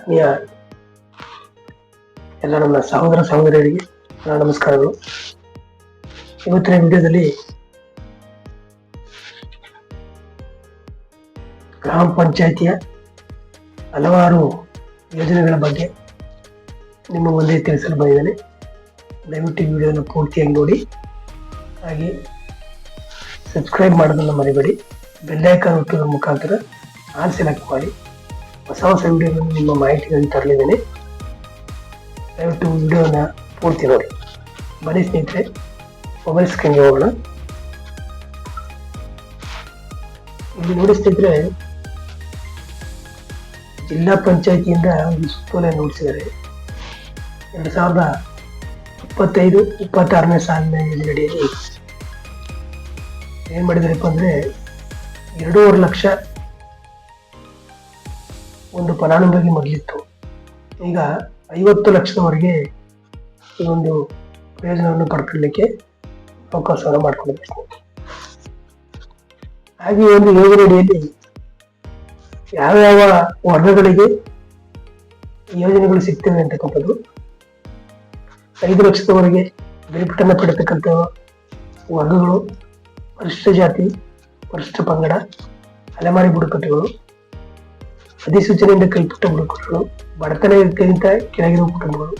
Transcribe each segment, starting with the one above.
ಆತ್ಮೀಯ ಎಲ್ಲ ನಮ್ಮ ಸಹೋದರ ಸಹೋದರಿಯರಿಗೆ ನಮಸ್ಕಾರಗಳು. ಇವತ್ತಿನ ವಿಡಿಯೋದಲ್ಲಿ ಗ್ರಾಮ ಪಂಚಾಯಿತಿಯ ಹಲವಾರು ಯೋಜನೆಗಳ ಬಗ್ಗೆ ನಿಮ್ಮ ಮುಂದೆ ತಿಳಿಸಲು ಬಂದಿದ್ದೇನೆ. ದಯವಿಟ್ಟು ವಿಡಿಯೋನ ಪೂರ್ತಿಯಾಗಿ ನೋಡಿ. ಹಾಗೆ ಸಬ್ಸ್ಕ್ರೈಬ್ ಮಾಡೋದನ್ನು ಮರಿಬೇಡಿ. ಬೆಲ್ಲೈಕನ್ ಒತ್ತುವುದರ ಮುಖಾಂತರ ಆಲ್ ಸೆಲೆಕ್ಟ್ ಮಾಡಿ. ಹೊಸ ಹೊಸ ವಿಡಿಯೋಗಳನ್ನು ನಿಮ್ಮ ಮಾಹಿತಿಗಳನ್ನು ತರಲಿದ್ದೇನೆ. ದಯವಿಟ್ಟು ವಿಡಿಯೋನ ಪೂರ್ತಿ ನೋಡಿ. ಬನ್ನಿ ಸ್ನೇಹಿತರೆ, ಮೊಬೈಲ್ ಸ್ಕ್ರೀನ್ಗೆ ಹೋಗೋಣ. ಇಲ್ಲಿ ನೋಡಿ ಸ್ನೇಹಿತರೆ, ಜಿಲ್ಲಾ ಪಂಚಾಯತಿಯಿಂದ ಒಂದು ಸುತ್ತೋಲೆ ನೋಡಿಸಿದ್ದಾರೆ. ಎರಡು ಸಾವಿರದ ಇಪ್ಪತ್ತೈದು, ಇಪ್ಪತ್ತಾರನೇ ಸಾಲಿನ ಯೋಜನೆಯಡಿಯಲ್ಲಿ ಏನು ಮಾಡಿದಾರಪ್ಪ ಅಂದ್ರೆ, ಎರಡೂವರೆ ಲಕ್ಷ ಒಂದು ಫಲಾನುಭವಿ ಮೊದಲಿತ್ತು ಈಗ ಐವತ್ತು ಲಕ್ಷದವರೆಗೆ ಈ ಒಂದು ಪ್ರಯೋಜನವನ್ನು ಪಡ್ಕೊಳ್ಳಿಕ್ಕೆ ಅವಕಾಶವನ್ನು ಮಾಡಿಕೊಡಬೇಕು ಹಾಗೆ ಒಂದು ಯೋಜನೆಯಡಿಯಲ್ಲಿ ಯಾವ ಯಾವ ವರ್ಗಗಳಿಗೆ ಯೋಜನೆಗಳು ಸಿಗ್ತವೆ ಅಂತಕ್ಕಂಥದ್ದು. ಐದು ಲಕ್ಷದವರೆಗೆ ಬೇರ್ಪಟ್ಟನ್ನು ಪಡೆತಕ್ಕಂಥ ವರ್ಗಗಳು ಪರಿಶಿಷ್ಟ ಜಾತಿ ಪರಿಶಿಷ್ಟ ಪಂಗಡ, ಅಲೆಮಾರಿ ಬುಡಕಟ್ಟುಗಳು ಅಧಿಸೂಚನೆಯಿಂದ ಕೈಪಟ್ಟ ಬಡತನ ಬಡತನಕ್ಕಿಂತ ಕೆಳಗಿರುವ ಕುಟುಂಬಗಳು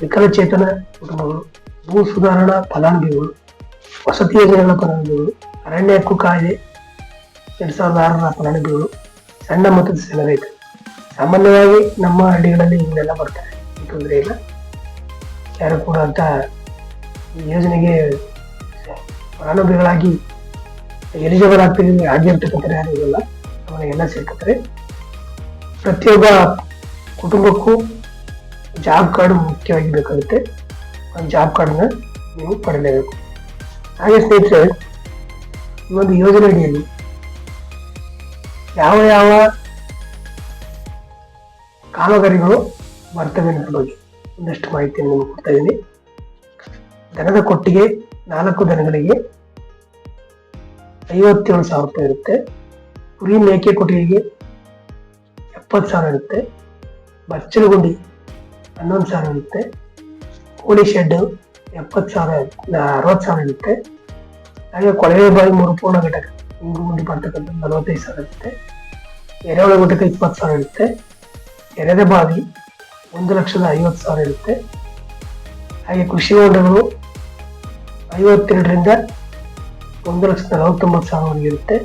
ವಿಕಲಚೇತನ ಕುಟುಂಬಗಳು, ಭೂ ಸುಧಾರಣಾ ಫಲಾನುಭವಿಗಳು ವಸತಿ ಯೋಜನೆಗಳ ಫಲಾನುಭವಿಗಳು, ಅರಣ್ಯ ಹಕ್ಕು ಕಾಯ್ದೆ ಎರಡ್ ಸಾವಿರದ ಆರರ ಫಲಾನುಭವಿಗಳು, ಸಣ್ಣ ಮೊತ್ತದ ರೈತರು ಸಾಮಾನ್ಯವಾಗಿ ನಮ್ಮ ಹಳ್ಳಿಗಳಲ್ಲಿ ಇವನ್ನೆಲ್ಲ ಬರ್ತಾರೆ. ತೊಂದರೆ ಇಲ್ಲ. ಯಾರು ಕೂಡ ಅಂತ ಯೋಜನೆಗೆ ಫಲಾನುಭವಿಗಳಾಗಿ ಎಲಿಜಿಬಲ್ ಆಗ್ತೀವಿ ಆಗಿರ್ತಕ್ಕಂಥ ಯಾರು ಇರಲ್ಲ. ಅವರಿಗೆಲ್ಲ ಸೇರ್ಕೊತಾರೆ. ಪ್ರತಿಯೊಬ್ಬ ಕುಟುಂಬಕ್ಕೂ ಜಾಬ್ ಕಾರ್ಡ್ ಮುಖ್ಯವಾಗಿ ಬೇಕಾಗುತ್ತೆ. ಆ ಜಾಬ್ ಕಾರ್ಡ್ನ ನೀವು ಪಡೆಯಲೇಬೇಕು. ಹಾಗೆ ಸ್ನೇಹಿತರೆ, ಈ ಒಂದು ಯೋಜನೆ ಅಡಿಯಲ್ಲಿ ಯಾವ ಯಾವ ಕಾಮಗಾರಿಗಳು ಬರ್ತವೆ ಅನ್ನೋದ್ರ ಬಗ್ಗೆ ಒಂದಷ್ಟು ಮಾಹಿತಿಯನ್ನು ನಿಮಗೆ ಕೊಡ್ತಾ ಇದ್ದೀನಿ. ದನದ ಕೊಟ್ಟಿಗೆ ನಾಲ್ಕು ದನಗಳಿಗೆ ಐವತ್ತೇಳು ಸಾವಿರ ರೂಪಾಯಿ ಇರುತ್ತೆ. ಕುರಿ ಮೇಕೆ ಕೊಟ್ಟಿಗೆಗೆ ಎಪ್ಪತ್ತು ಸಾವಿರ ಇರುತ್ತೆ ಬಚ್ಚಲಗುಂಡಿ ಹನ್ನೊಂದು ಸಾವಿರ ಇರುತ್ತೆ, ಕೋಳಿ ಶೆಡ್ ಎಪ್ಪತ್ತು ಸಾವಿರ ಅರವತ್ತು ಸಾವಿರ ಇರುತ್ತೆ. ಹಾಗೆ ಕೊಳವೆ ಬಾಯಿ ಮರುಪೂರ್ಣ ಘಟಕ, ಇಂಗು ಗುಂಡಿ ಬರ್ತಕ್ಕಂಥ ನಲವತ್ತೈದು ಸಾವಿರ ಇರುತ್ತೆ. ಎರೆಹುಳ ಘಟಕ ಇಪ್ಪತ್ತು ಸಾವಿರ ಇರುತ್ತೆ. ಎರೆದ ಬಾವಿ ಒಂದು ಲಕ್ಷದ ಐವತ್ತು ಸಾವಿರ ಇರುತ್ತೆ. ಹಾಗೆ ಕೃಷಿ ಹೊಂಡಗಳು ಐವತ್ತೆರಡರಿಂದ ಒಂದು ಲಕ್ಷದ ನಲವತ್ತೊಂಬತ್ತು ಸಾವಿರವರೆಗೆ ಇರುತ್ತೆ.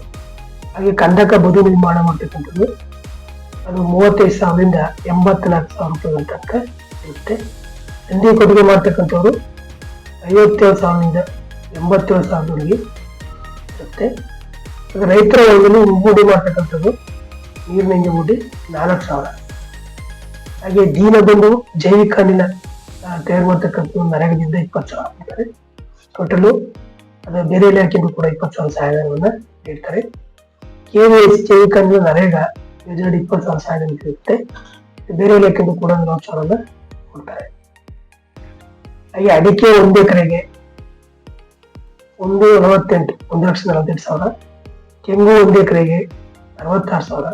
ಹಾಗೆ ಕಂದಕ ಬದು ನಿರ್ಮಾಣ ಮಾಡ್ತಕ್ಕಂಥದ್ದು ಅದು ಮೂವತ್ತೈದು ಸಾವಿರದಿಂದ ಎಂಬತ್ನಾಲ್ಕು ಸಾವಿರ ರೂಪಾಯಿ ತನಕ ಇರುತ್ತೆ. ಹಂದಿ ಕೊಡುಗೆ ಮಾಡ್ತಕ್ಕಂಥವ್ರು ಐವತ್ತೇಳು ಸಾವಿರದಿಂದ ಎಂಬತ್ತೇಳು ಸಾವಿರದವರೆಗೆ ಇರುತ್ತೆ. ರೈತರ ಒಂದು ಮೂಡಿ ಮಾಡ್ತಕ್ಕಂಥದ್ದು, ನೀರಿನ ಮೂಡಿ ನಾಲ್ಕು ಸಾವಿರ. ಹಾಗೆ ದೀನಬಂಧು ಜೈವಿಕ ಅನಿಲ ತಯಾರು ಮಾಡ್ತಕ್ಕಂಥ ನರಗದಿಂದ ಇಪ್ಪತ್ತು ಸಾವಿರ ಕೊಡ್ತಾರೆ ಟೋಟಲು ಅದು ಬೇರೆ ಇಲಾಖೆಗೂ ಕೂಡ ಇಪ್ಪತ್ತು ಸಾವಿರ ಸಹಾಯವನ್ನು ನೀಡ್ತಾರೆ. ಕೆವಿಎಸ್ ಜೈವಿಕ ಅನಿಲ ನರೇಗಾ ಯೋಜನೆ ಇಪ್ಪತ್ತು ಸಾವಿರ ಸ್ಯಾಲರಿ ಸಿಗುತ್ತೆ ಬೇರೆ ಇಲಾಖೆಗೂ ಕೂಡ ನಲವತ್ತು ಸಾವಿರ ಕೊಡ್ತಾರೆ. ಹಾಗೆ ಅಡಿಕೆ ಒಂದು ಎಕರೆಗೆ ಒಂದು ನಲವತ್ತೆಂಟು, ಒಂದು ಲಕ್ಷದ ನಲವತ್ತೆಂಟು ಸಾವಿರ. ಕೆಂಗು ಒಂದು ಎಕರೆಗೆ ಅರವತ್ತಾರು ಸಾವಿರ.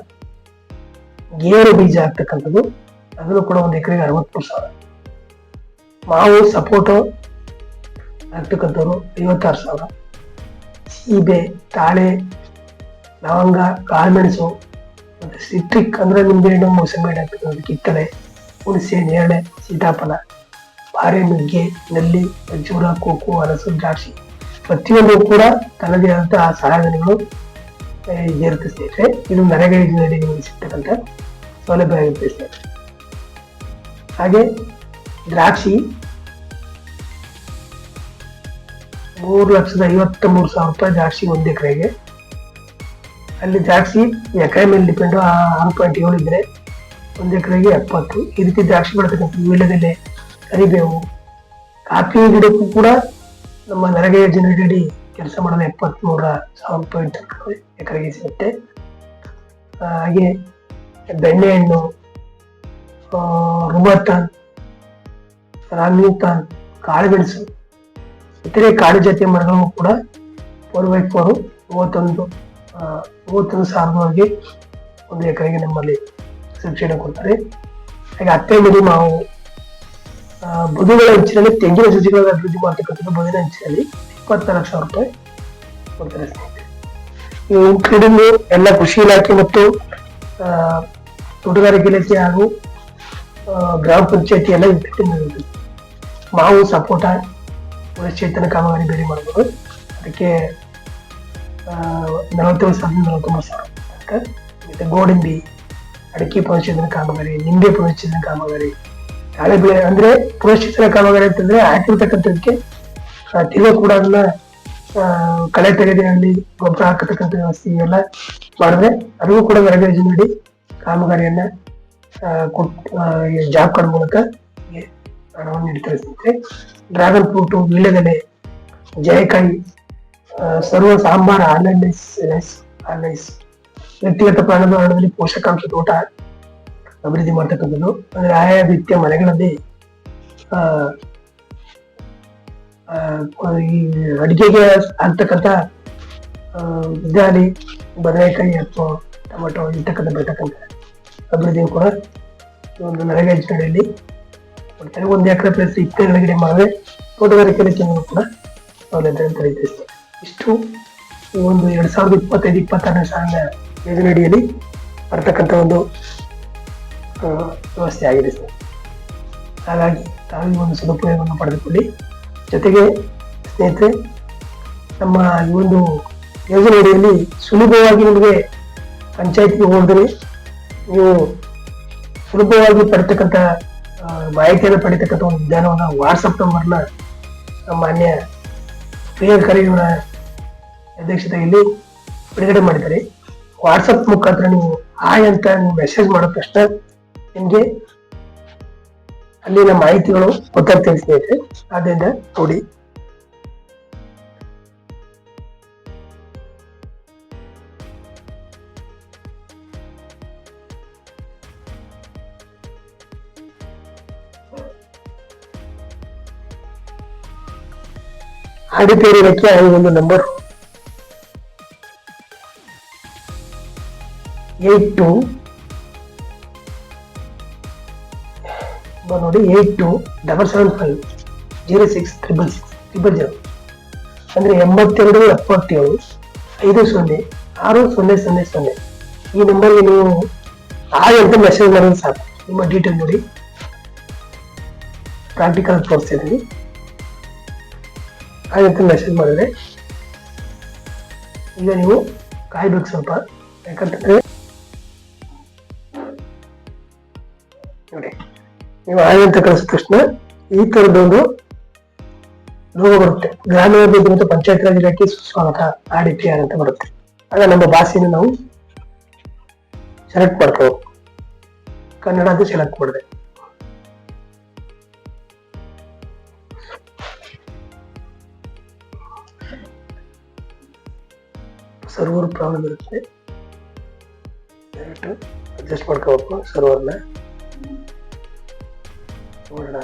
ಗೇರು ಬೀಜ ಆಗ್ತಕ್ಕಂಥದ್ದು, ಅದನ್ನು ಕೂಡ ಒಂದು ಎಕರೆಗೆ ಅರವತ್ಮೂರು ಸಾವಿರ. ಮಾವು ಸಪೋಟೊ ಆಗ್ತಕ್ಕಂಥವ್ರು ಐವತ್ತಾರು ಸಾವಿರ. ಸೀಬೆ, ತಾಳೆ, ಲವಂಗ, ಕಾಳುಮೆಣಸು ಮತ್ತೆ ಸಿಟ್ರಿಕ್ ಅಂದ್ರೆ ನಿಂಬೆಹಣ್ಣು ಮೂಸಂಬಿ ಹಾಕಿರೋದು ಕಿತ್ತಳೆ ಹುಣಸೆ ನೇರಳೆ ಸೀತಾಫಲ ಬಾರೆ ನುಗ್ಗೆ ನಲ್ಲಿ ಖರ್ಜೂರ ಕೋಕು ಹಲಸು ದ್ರಾಕ್ಷಿ. ಪ್ರತಿಯೊಂದು ಕೂಡ ತನ್ನದೇ ಆದಂತಹ ಸಹಾಯಧನಗಳು ಆ, ಇರುತ್ತೆ ಸ್ನೇಹಿತರೆ. ಇದು ನರೇಗಾ ಯೋಜನೆಯಲ್ಲಿ ನಿಮಗೆ ಸಿಗ್ತಕ್ಕಂಥ ಸೌಲಭ್ಯ ಆಗಿರುತ್ತೆ ಸ್ನೇಹಿತರೆ. ಹಾಗೆ ದ್ರಾಕ್ಷಿ ಮೂರು ಲಕ್ಷದ ಐವತ್ತ ಮೂರು ಸಾವಿರ ರೂಪಾಯಿ ದ್ರಾಕ್ಷಿ ಒಂದು ಎಕರೆಗೆ ಅಲ್ಲಿ ದ್ರಾಕ್ಷಿ ಎಕರೆ ಮೇಲೆ ಡಿಪೆಂಡ್ ಆರು ಪಾಯಿಂಟ್ ಏಳು ಇದ್ರೆ ಒಂದು ಎಕರೆಗೆ ಎಪ್ಪತ್ತು. ಈ ರೀತಿ ದ್ರಾಕ್ಷಿ ಬೆಳೆತಕ್ಕಂಥ ವೀಳ್ಯದೆಲೆ ಕರಿಬೇವು ಕಾಫಿ ಗಿಡಕ್ಕೂ ಕೂಡ ನಮ್ಮ ನರಗೆಯ ಜನರಡಿ ಕೆಲಸ ಮಾಡಲು ಎಪ್ಪತ್ತ್ಮೂರ ಸಾವಿರ ಪಾಯಿಂಟ್ ಎಕರೆಗೆ ಸಿಗುತ್ತೆ. ಹಾಗೆ ಬೆಣ್ಣೆಹಣ್ಣು ರುಮತಾನ್ ರಾಮ್ಯೂತಾನ್ ಕಾಳುಮೆಣಸು, ಇತರೆ ಕಾಡು ಜಾತಿಯ ಮರಗಳು ಕೂಡ ಫೋರ್ ಬೈ ಫೋರು ಮೂವತ್ತೊಂದು. ಮೂವತ್ತೊಂದು ಸಾವಿರದವರೆಗೆ ಒಂದು ಎಕರೆಗೆ ನಮ್ಮಲ್ಲಿ ಸಬ್ಸಿಡಿ ಕೊಡ್ತಾರೆ. ಹಾಗೆ ಅತ್ತೆ ಮೇಲೆ ಆ, ಬದುಗಳ ಅಂಚಿನಲ್ಲಿ ತೆಂಗಿನ ಸಸಿಗಳ ಅಭಿವೃದ್ಧಿ ಮಾಡ್ತಕ್ಕಂಥದ್ದು ಬದುಗಿನ ಅಂಚಿನಲ್ಲಿ ಇಪ್ಪತ್ತು ಲಕ್ಷ ರೂಪಾಯಿ ಕೊಡ್ತಾರೆ ಸ್ನೇಹಿತರೆ. ಇನ್ಕ್ಲೂಡಿಂಗ್ ಎಲ್ಲ ಕೃಷಿ ಇಲಾಖೆ ಮತ್ತು ತೋಟಗಾರಿಕೆ ಇಲಾಖೆ ಹಾಗೂ ಗ್ರಾಮ ಪಂಚಾಯತಿ ಎಲ್ಲ ಇಟ್ಟು ಮಾವು ಸಪೋಟ ಚೇತನ ಕಾಮಗಾರಿ ಬೇರೆ ಮಾಡ್ಬೋದು. ಅದಕ್ಕೆ ನಲವತ್ತೇಳು ಸಾವಿರದ ನಲವತ್ತೊಂಬತ್ತು ಸಾವಿರ ಮತ್ತೆ ಗೋಡಂಬಿ, ಅಡಿಕೆ ಪುನಶ್ಚೇತನ ಕಾಮಗಾರಿ, ನಿಂಬೆ ಪುನಶ್ಚೇತನ ಕಾಮಗಾರಿ, ತಾಳೆ ಬೆಳೆ ಅಂದ್ರೆ ಪುನಶ್ಚೇತನ ಕಾಮಗಾರಿ ಅಂತಂದ್ರೆ ಹಾಕಿರ್ತಕ್ಕಂಥದಕ್ಕೆ ತಿರುಗ ಕೂಡ ಅದನ್ನ ಕಳೆ ತೆಗೆದಿನಲ್ಲಿ ಗೊಬ್ಬರ ಹಾಕತಕ್ಕಂಥ ವ್ಯವಸ್ಥೆ ಎಲ್ಲ ಮಾಡಿದ್ರೆ ಅದಕ್ಕೂ ಕೂಡ ನರೇಗಾ ನೀಡಿ ಕಾಮಗಾರಿಯನ್ನ ಜಾಬ್ ಕಾರ್ಡ್ ಮೂಲಕ ಹಣವನ್ನು ನೀಡ್ತಾರೆ. ಡ್ರಾಗನ್ ಡ್ರ್ಯಾಗನ್ ಫ್ರೂಟು ವೀಳ್ಯದೆಲೆ, ಜಯಕಾಯಿ ಸರ್ವ ಸಾಂಬಾರ ಆನ್ಲೈಸ್ ವ್ಯಕ್ತಿಗತ ಪ್ರಾಣದ ಹಣದಲ್ಲಿ ಪೋಷಕಾಂಶ ತೋಟ ಅಭಿವೃದ್ಧಿ ಮಾಡ್ತಕ್ಕಂಥದ್ದು. ಅಂದ್ರೆ ಆಯಾ ರೀತಿಯ ಮನೆಗಳಲ್ಲಿ ಈ ಅಡಿಗೆಗೆ ಆಗ್ತಕ್ಕಂಥ ಗಾಲಿ ಬದನೆಕಾಯಿ ಅಥವಾ ಟೊಮೆಟೊ ಇರ್ತಕ್ಕಂಥ ಬರ್ತಕ್ಕಂಥ ಅಭಿವೃದ್ಧಿ ಕೂಡ ಒಂದು ನರೇಗಾ ಯೋಜನೆಯಲ್ಲಿ ಒಂದು ಎಕರೆ ಪ್ಲಸ್ ಇಪ್ಪತ್ತೆರಡು ಗಿಡ ಮಾಡಿದ್ರೆ ತೋಟಗಾರಿಕೆ ಕೂಡ ಸೌಲಭ್ಯ ಅಂತ ಇಷ್ಟು ಈ ಒಂದು ಎರಡ್ ಸಾವಿರದ ಇಪ್ಪತ್ತೈದು ಇಪ್ಪತ್ತಾರನೇ ಸಾಲಿನ ಯೋಜನೆ ಅಡಿಯಲ್ಲಿ ಬರ್ತಕ್ಕಂಥ ಒಂದು ವ್ಯವಸ್ಥೆ ಆಗಿದೆ ಸರ್. ಹಾಗಾಗಿ ತಾವು ಒಂದು ಸದುಪಯೋಗವನ್ನು ಪಡೆದುಕೊಳ್ಳಿ. ಜೊತೆಗೆ ಸ್ನೇಹಿತರೆ, ನಮ್ಮ ಈ ಒಂದು ಯೋಜನೆ ಅಡಿಯಲ್ಲಿ ಸುಲಭವಾಗಿ ನಿಮಗೆ ಪಂಚಾಯತ್ಗೆ ಹೋದರೆ ನೀವು ಸುಲಭವಾಗಿ ಪಡಿತಕ್ಕಂಥ ಮಾಹಿತಿಯನ್ನು ಪಡಿತಕ್ಕಂಥ ಒಂದು ವಿಧಾನವನ್ನು ವಾಟ್ಸಪ್ ನಂಬರ್ನ ನಮ್ಮ ಮಾನ್ಯ ಪ್ರಿಯ ಖರೀದಿಯವರ ಅಧ್ಯಕ್ಷತೆಯಲ್ಲಿ ಬಿಡುಗಡೆ ಮಾಡಿದ್ದಾರೆ. ವಾಟ್ಸಪ್ ಮುಖಾಂತರ ನೀವು ಹಾಯ್ ಅಂತ ಮೆಸೇಜ್ ಮಾಡಿದ ತಕ್ಷಣ ನಿಮಗೆ ಅಲ್ಲಿನ ಮಾಹಿತಿಗಳು ಗೊತ್ತಾಗ್ತವೆ ಸ್ನೇಹಿತರೆ ಆದ್ದರಿಂದ ನೋಡಿ. ಆಡಿಟೋರಿಯಕ್ಕೆ ಒಂದು ನಂಬರ್ ಏಟ್ ಟು ನೋಡಿ eight two double seven five zero six triple six triple zero ಅಂದರೆ ಎಂಬತ್ತೆರಡು, ಎಪ್ಪತ್ತೇಳು, ಐದು ಸೊನ್ನೆ, ಆರು ಸೊನ್ನೆ ಸೊನ್ನೆ ಸೊನ್ನೆ. ಈ ನಂಬರ್ಗೆ ನೀವು ಆಯ್ ಅಂತ ಮೆಸೇಜ್ ಮಾಡೋದು ಸಾಕು. ನಿಮ್ಮ ಡೀಟೇಲ್ ನೋಡಿ. ಪ್ರಾಕ್ಟಿಕಲ್ ತೋರಿಸ್ತಿದ್ದೀನಿ ಆಯ್ ಅಂತ ಮೆಸೇಜ್ ಮಾಡಿದ್ರೆ ಈಗ ನೀವು ಕಾಯ್ಬೇಕು ಸ್ವಲ್ಪ. ಯಾಕಂತಂದ್ರೆ ನೀವು ಆಯ್ ಅಂತ ಕಳಿಸಿದ ತಕ್ಷಣ ಈ ತರದೊಂದು ಲೋಗೋ ಬರುತ್ತೆ. ಗ್ರಾಮೀಣಾಭಿವೃದ್ಧಿ ಮತ್ತು ಪಂಚಾಯತ್ ರಾಜ್ ಇಲಾಖೆ ಸುಸ್ವಾಗತ ಆರ್ ಅಂತ ಬರುತ್ತೆ. ಆಗ ನಮ್ಮ ಭಾಷೆಯನ್ನು ನಾವು ಸೆಲೆಕ್ಟ್ ಮಾಡ್ಕೋ ಕನ್ನಡ ಅಂತ ಸೆಲೆಕ್ಟ್ ಮಾಡಿದೆ. ಸರ್ವರ್ ಪ್ರಾಬ್ಲಮ್ ಇರುತ್ತೆ. ಅಡ್ಜಸ್ಟ್ ಮಾಡ್ಕೋಬೇಕು ಸರ್ವರ್ನ ನೋಡೋಣ.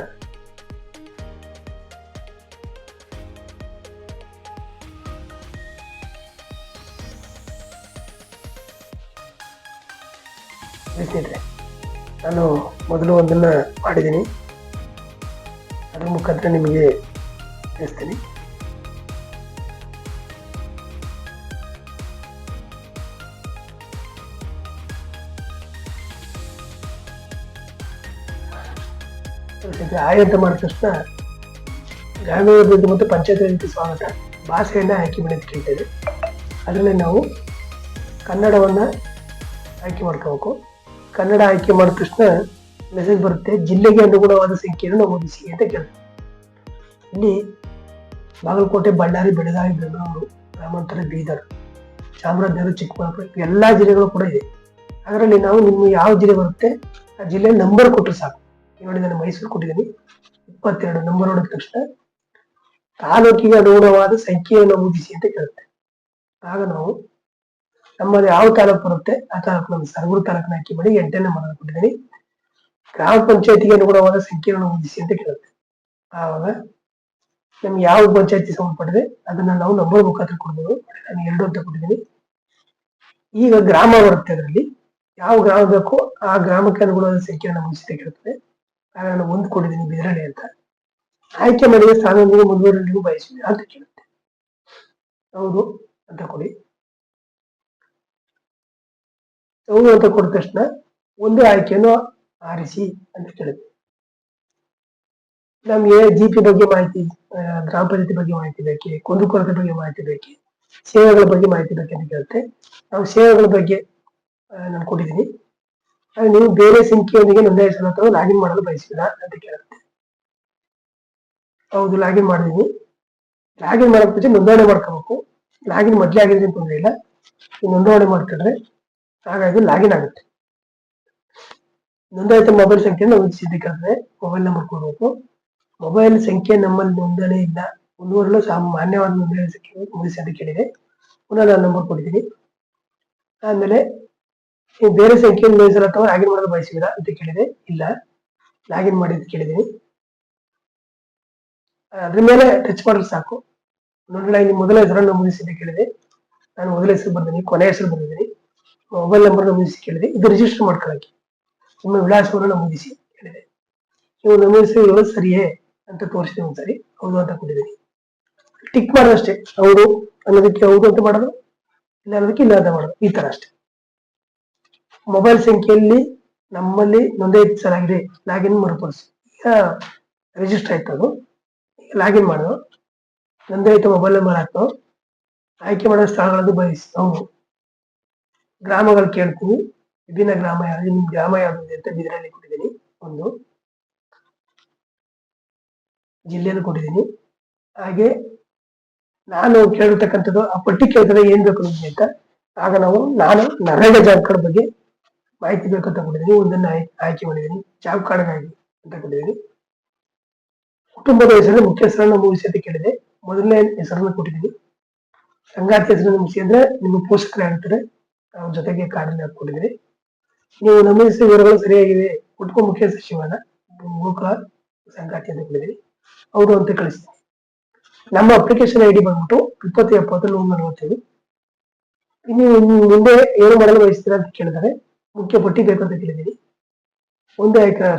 ನಾನು ಮೊದಲು ಒಂದನ್ನು ಮಾಡಿದ್ದೀನಿ. ಅದ್ರ ಮುಖಾಂತರ ನಿಮಗೆ ತಿಳಿಸ್ತೀನಿ. ಸ್ನೇಹಿತರೆ, ಆಯ್ ಮಾಡಿದ ತಕ್ಷಣ ಗ್ರಾಮೀಣಾಭಿವೃದ್ಧಿ ಮತ್ತು ಪಂಚಾಯತ್ ಸ್ವಾಗತ. ಭಾಷೆಯನ್ನ ಆಯ್ಕೆ ಮಾಡಿ ಅಂತ ಕೇಳ್ತೇವೆ. ಅದರಲ್ಲಿ ನಾವು ಕನ್ನಡವನ್ನ ಆಯ್ಕೆ ಮಾಡ್ಕೋಬೇಕು. ಕನ್ನಡ ಆಯ್ಕೆ ಮಾಡಿದ ತಕ್ಷಣ ಮೆಸೇಜ್ ಬರುತ್ತೆ ಜಿಲ್ಲೆಗೆ ಅನುಗುಣವಾದ ಸಂಖ್ಯೆಯನ್ನು ನಮೂದಿಸಿ ಅಂತ ಕೇಳ್ತಾರೆ ಇಲ್ಲಿ ಬಾಗಲಕೋಟೆ ಬಳ್ಳಾರಿ ಬೆಳಗಾವಿ ಬೆಂಗಳೂರು ಗ್ರಾಮಾಂತರ ಬೀದರ್ ಚಾಮರಾಜನಗರ ಚಿಕ್ಕಬಳ್ಳಾಪುರ ಎಲ್ಲಾ ಜಿಲ್ಲೆಗಳು ಕೂಡ ಇದೆ. ಅದರಲ್ಲಿ ನಾವು ನಿಮ್ಮ ಯಾವ ಜಿಲ್ಲೆ ಬರುತ್ತೆ ಆ ಜಿಲ್ಲೆ ನಂಬರ್ ಕೊಟ್ಟರೆ ಸಾಕು. ನೋಡಿ ನಾನು ಮೈಸೂರು ಕೊಟ್ಟಿದ್ದೀನಿ. ಇಪ್ಪತ್ತೆರಡು ನಂಬರ್ ನೋಡಿದ ತಕ್ಷಣ ತಾಲೂಕಿಗೆ ಅನುಗುಣವಾದ ಸಂಖ್ಯೆಯನ್ನು ನಮೂದಿಸಿ ಅಂತ ಕೇಳುತ್ತೆ. ಆಗ ನಾವು ನಮ್ಮದು ಯಾವ ತಾಲೂಕು ಬರುತ್ತೆ? ಆ ತಾಲೂಕು ನಮ್ಮ ಸರಗೂರು ತಾಲೂಕಿನ ಆಯ್ಕೆ ಮಾಡಿ ಎಂಟನೇ ಮನ ಕೊಟ್ಟಿದ್ದೀನಿ. ಗ್ರಾಮ ಪಂಚಾಯತಿಗೆ ಅನುಗುಣವಾದ ಸಂಖ್ಯೆಯನ್ನು ನಮೂದಿಸಿ ಅಂತ ಕೇಳುತ್ತೆ. ಆವಾಗ ನಮ್ಗೆ ಯಾವ ಪಂಚಾಯತಿ ಸಂಬಂಧಪಟ್ಟಿದೆ? ಅದನ್ನ ನಾವು ನಂಬರ್ ಮುಖಾಂತರ ಕೊಡ್ಬೋದು. ನಾನು ಎರಡು ಅಂತ ಕೊಟ್ಟಿದ್ದೀನಿ. ಈಗ ಗ್ರಾಮ ಬರುತ್ತೆ ಅದರಲ್ಲಿ. ಯಾವ ಗ್ರಾಮ ಬೇಕೋ ಆ ಗ್ರಾಮಕ್ಕೆ ಅನುಗುಣವಾದ ಸಂಖ್ಯೆಯನ್ನು ನಮೂದಿಸಿ ಕೇಳುತ್ತದೆ ಆಗ ನಾನು ಒಂದು ಕೊಟ್ಟಿದ್ದೀನಿ ಬಿದರಳ್ಳಿ ಅಂತ. ಆಯ್ಕೆ ಮಾಡಿದ ಸ್ಥಾನದೊಂದಿಗೆ ಮುಂದುವರಿಯಲು ಬಯಸಿದೆ ಅಂತ ಕೇಳುತ್ತೆ. ಹೌದು ಅಂತ ಕೊಡಿ. ಹೌದು ಅಂತ ಕೊಟ್ಟ ತಕ್ಷಣ ಒಂದು ಆಯ್ಕೆಯನ್ನು ಆರಿಸಿ ಅಂತ ಕೇಳುತ್ತೆ. ನಮ್ಗೆ ಜಿ ಪಿ ಬಗ್ಗೆ ಮಾಹಿತಿ ಗ್ರಾಮ ಪಂಚಾಯತಿ ಬಗ್ಗೆ ಮಾಹಿತಿ ಬೇಕೆ, ಕುಂದುಕೊರತೆ ಬಗ್ಗೆ ಮಾಹಿತಿ ಬೇಕೆ, ಸೇವೆಗಳ ಬಗ್ಗೆ ಮಾಹಿತಿ ಬೇಕೆ ಅಂತ ಕೇಳುತ್ತೆ. ನಾವು ಸೇವೆಗಳ ಬಗ್ಗೆ ನಾನು ಕೊಟ್ಟಿದ್ದೀನಿ. ನೀವು ಬೇರೆ ಸಂಖ್ಯೆಯೊಂದಿಗೆ ನೋಂದಾಯಿಸಲು ಅಥವಾ ಲಾಗಿನ್ ಮಾಡಲು ಬಯಸಿಲ್ಲ ಅಂತ ಕೇಳುತ್ತೆ. ಹೌದು ಲಾಗಿನ್ ಮಾಡಿದೀನಿ. ಲಾಗಿನ್ ಮಾಡಕ್ ಮುಂಚೆ ನೋಂದಣಿ ಮಾಡ್ಕೋಬೇಕು. ಲಾಗಿನ್ ಮೊದ್ಲೇ ಆಗಿದ್ರೆ ತೊಂದರೆ ಇಲ್ಲ. ನೋಂದಣಿ ಮಾಡ್ಕೊಂಡ್ರೆ ಹಾಗಾಗಿ ಲಾಗಿನ್ ಆಗುತ್ತೆ. ನೋಂದಾಯಿತ ಮೊಬೈಲ್ ಸಂಖ್ಯೆಯನ್ನು ನಮೂದಿಸಿದ್ದು ಕೇಳಿದ್ರೆ ಮೊಬೈಲ್ ನಂಬರ್ ಕೊಡಬೇಕು. ಮೊಬೈಲ್ ಸಂಖ್ಯೆ ನಮ್ಮಲ್ಲಿ ನೋಂದಣಿ ಇಲ್ಲ. ಮುಂದುವರಲು ಸಾಮಾನ್ಯವಾದ ನೋಂದಣಿ ಸಂಖ್ಯೆ ನಮೂದಿಸಿ ಅಂತ ಕೇಳಿದೆ ಪುನಃ ನಾನು ನಂಬರ್ ಕೊಟ್ಟಿದ್ದೀನಿ. ಆಮೇಲೆ ನೀವು ಬೇರೆ ಸಂಖ್ಯೆ ನೋಂದಾಯಿಸಲು ಅಥವಾ ಲಾಗಿನ್ ಮಾಡಲು ಬಯಸಿದ್ದೀರಾ ಅಂತ ಕೇಳಿದೆ. ಇಲ್ಲ. ಲಾಗಿನ್ ಮಾಡಿ ಅಂತ ಕೇಳಿದ್ದೀನಿ ಅದ್ರ ಮೇಲೆ ಟಚ್ ಮಾಡಿದ್ರೆ ಸಾಕು. ನೋಡೋಣ, ಇಲ್ಲಿ ಮೊದಲ ಹೆಸರನ್ನು ನಮೂದಿಸಿ ಅಂತ ಕೇಳಿದೆ. ನಾನು ಮೊದಲ ಹೆಸರು ಬಂದಿನಿ ಕೊನೆ ಹೆಸರು ಬಂದಿದ್ದೀನಿ. ಮೊಬೈಲ್ ನಂಬರ್ ನಮೂದಿಸಿ ಕೇಳಿದೆ. ಇದು ರಿಜಿಸ್ಟರ್ ಮಾಡ್ಕೊಳ್ಳೋಕೆ. ನಿಮ್ಮ ವಿಳಾಸವನ್ನು ನಮೂದಿಸಿ ಕೇಳಿದೆ. ನೀವು ನಮೂದಿಸಿರೋ ಸರಿಯೇ ಅಂತ ತೋರಿಸಿದೆ ಒಂದ್ಸರಿ. ಹೌದು ಅಂತ ಕೊಟ್ಟಿದ್ದೀನಿ. ಟಿಕ್ ಮಾಡೋದಷ್ಟೇ. ಹೌದು ಅನ್ನೋದಕ್ಕೆ ಹೌದು ಅಂತ ಮಾಡೋದು? ಇಲ್ಲ ಅನ್ನೋದಕ್ಕೆ ಇಲ್ಲ ಅಂತ ಮಾಡೋದು? ಈ ತರ ಅಷ್ಟೇ. ಮೊಬೈಲ್ ಸಂಖ್ಯೆಯಲ್ಲಿ ನಮ್ಮಲ್ಲಿ ನೋಂದಾಯಿಸಲಾಗಿದೆ ಲಾಗಿನ್ ಮರುಪಡಿಸಿ ಈಗ ರಿಜಿಸ್ಟರ್ ಆಯ್ತು ಅದು. ಲಾಗಿನ್ ಮಾಡೋದು. ನೋಂದಾಯಿತ ಮೊಬೈಲ್ ನಂಬರ್ ಹಾಕು ಆಯ್ಕೆ ಮಾಡೋ ಸ್ಥಳಗಳನ್ನು ಬಯಸಿ. ಹೌದು ಗ್ರಾಮಗಳು ಕೇಳ್ತೀನಿ ವಿಭಿನ್ನ ಗ್ರಾಮ ಯಾವುದು? ನಿಮ್ಮ ಗ್ರಾಮ ಯಾವುದು ಅಂತ ಬಿದಿರಲ್ಲಿ ಕೊಟ್ಟಿದ್ದೀನಿ. ಒಂದು. ಜಿಲ್ಲೆಯನ್ನು ಕೊಟ್ಟಿದ್ದೀನಿ. ಹಾಗೆ ನಾನು ಕೇಳಿರ್ತಕ್ಕಂಥದ್ದು ಆ ಪಟ್ಟಿ ಕೇಳ್ತದೆ, ಏನ್ ಬೇಕು ಅಂತ. ಆಗ ನಾವು, ನಾನು ನರೇಗಾ ಕಾರ್ಡ್ ಬಗ್ಗೆ ಮಾಹಿತಿ ಬೇಕು ಅಂತ ಕೊಟ್ಟಿದ್ದೀನಿ ಒಂದನ್ನು ಆಯ್- ಆಯ್ಕೆ ಮಾಡಿದ್ದೀನಿ. ಜಾಬ್ ಕಾರ್ಡ್ಗಾಗಿ ಅಂತ ಕೊಟ್ಟಿದ್ದೀನಿ ಕುಟುಂಬದ ಹೆಸರು ಮುಖ್ಯ ಹೆಸರನ್ನು ಮೂಡಿಸಿ ಅಂತ ಕೇಳಿದೆ. ಮೊದಲನೇ ಹೆಸರನ್ನು ಕೊಟ್ಟಿದ್ದೀನಿ. ಸಂಗಾತಿ ಹೆಸರನ್ನು ಮುಗಿಸಿ ನಿಮ್ಮ ಪೋಷಕರು ಹೇಳ್ತಾರೆ ಅವ್ರ ಜೊತೆಗೆ ಕಾರ್ಡ್ ಹಾಕೊಂಡಿದ್ದೀನಿ ನೀವು ನಮೂದಿಸಿದ ವಿವರಗಳು ಸರಿಯಾಗಿದೆ. ಕುಟುಂಬ ಮುಖ್ಯ ಸಚಿವನ ಗೋಕುಲ ಸಂಗಾತಿ ಅಂತ ಕೊಟ್ಟಿದ್ದೀನಿ. ಹೌದು ಅಂತ ಕಳಿಸ್ತೀನಿ. ನಮ್ಮ ಅಪ್ಲಿಕೇಶನ್ ಐ ಡಿ ಬಂದ್ಬಿಟ್ಟು ಇಪ್ಪತ್ತು ಎಪ್ಪತ್ತು ನೂರ ನಲವತ್ತೈದು ನೀವು ಮುಂದೆ ಏನು ಮಾಡಲು ಬಯಸ್ತೀರಾ ಅಂತ ಕೇಳಿದರೆ ಮುಖ್ಯ ಪಟ್ಟಿ ಅಂತ ಕೇಳಿದ್ದೀನಿ ಒಂದು ಆಯ್ಕೆ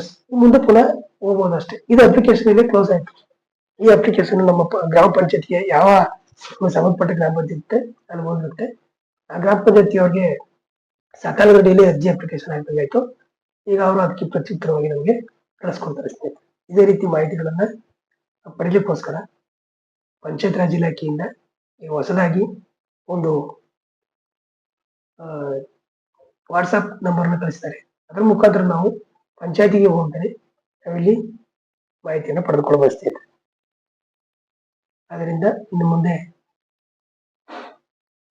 ಮುಂದೆ ಪುನಃ ಹೋಗ್ಬೋದು ಅಷ್ಟೇ. ಇದು ಅಪ್ಲಿಕೇಶನ್ ಇದೆ ಕ್ಲೋಸ್ ಆಯ್ತು. ಈ ಅಪ್ಲಿಕೇಶನ್ ನಮ್ಮ ಗ್ರಾಮ ಪಂಚಾಯತಿಗೆ ಯಾವ ಸಂಬಂಧಪಟ್ಟ ಗ್ರಾಮ ಪಂಚಾಯತಿ ಅಲ್ಲಿ ಹೋಗುತ್ತೆ ಆ ಗ್ರಾಮ ಪಂಚಾಯತಿಯವ್ರಿಗೆ ಸಕಾಲದಲ್ಲಿ ಅರ್ಜಿ ಅಪ್ಲಿಕೇಶನ್ ಹಾಕಬೇಕಾಯ್ತು ಈಗ ಅವರು ಅದಕ್ಕೆ ಪ್ರತ್ಯುತ್ತರವಾಗಿ ನಮಗೆ ಕಳಿಸ್ಕೊಡ್ತಾರೆ ಇದೇ ರೀತಿ ಮಾಹಿತಿಗಳನ್ನ ಪಡೀಲಿಕ್ಕೋಸ್ಕರ ಪಂಚಾಯತ್ ರಾಜ್ ಇಲಾಖೆಯಿಂದ ಹೊಸದಾಗಿ ಒಂದು ವಾಟ್ಸಪ್ ನಂಬರ್ನ ಕಳಿಸ್ತಾರೆ. ಅದರ ಮುಖಾಂತರ ನಾವು ಪಂಚಾಯತಿಗೆ ಹೋಗ್ತಾರೆ ನಾವಿಲ್ಲಿ ಮಾಹಿತಿಯನ್ನು ಪಡೆದುಕೊಂಡು ಬಯಸ್ತೇವೆ ಅದರಿಂದ ಇನ್ನು ಮುಂದೆ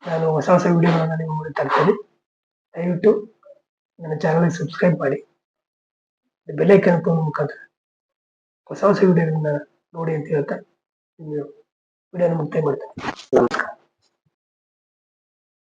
ನಾನು ಹೊಸ ಹೊಸ ವಿಡಿಯೋಗಳನ್ನು ನಿಮ್ಮ ಮುಂದೆ ತರ್ತೇನೆ. ದಯವಿಟ್ಟು ನನ್ನ ಚಾನಲ್ಗೆ ಸಬ್ಸ್ಕ್ರೈಬ್ ಮಾಡಿ. ಬೆಲ್ ಐಕನ್ ಮುಖಾಂತರ ಹೊಸ ಹೊಸ ವಿಡಿಯೋಗಳನ್ನ ನೋಡಿ ಅಂತ ಹೇಳ್ತಾ ವಿಡಿಯೋನ ಮುಕ್ತಾಯ ಮಾಡ್ತೇನೆ. ನಮಸ್ಕಾರ